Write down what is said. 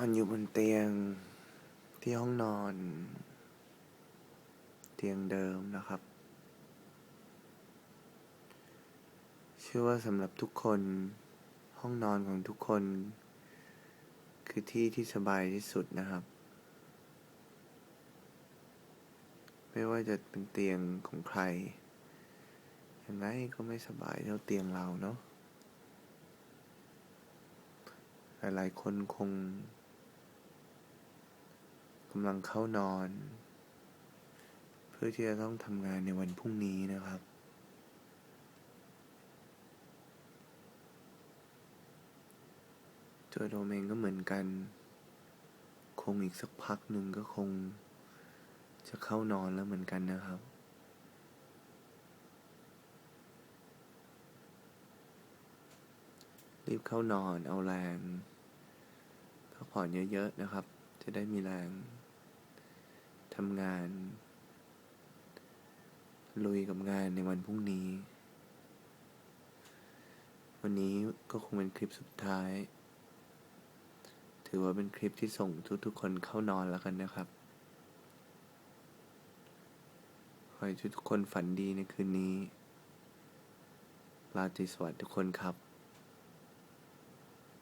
อนอยู่บนเตียงที่ห้องนอน เตียงเดิมนะครับ เชื่อว่าสำหรับทุกคนห้องนอนของทุกคน คือที่ที่สบายที่สุดนะครับ ไม่ว่าจะเป็นเตียงของใครยังไงก็ไม่สบายเท่าเตียงเราเนาะหลายๆคนคงำลังเข้านอน เพื่อที่จะต้องทำงานในวันพรุ่งนี้นะครับ ตัวโดเองก็เหมือนกัน คงอีกสักพักหนึ่งก็คง จะเข้านอนแล้วเหมือนกันนะครับรีบเข้านอนเอาแรงพักผ่อนเยอะ ๆ นะครับ จะได้มีแรง ทำงาน ลุยกับงานในวันพรุ่งนี้ วันนี้ก็คงเป็นคลิปสุดท้าย ถือว่าเป็นคลิปที่ส่งทุกๆคนเข้านอนแล้วกันนะครับขอให้ทุกคนฝันดีในคืนนี้ ราตรีสวัสดิ์ทุกคนครับ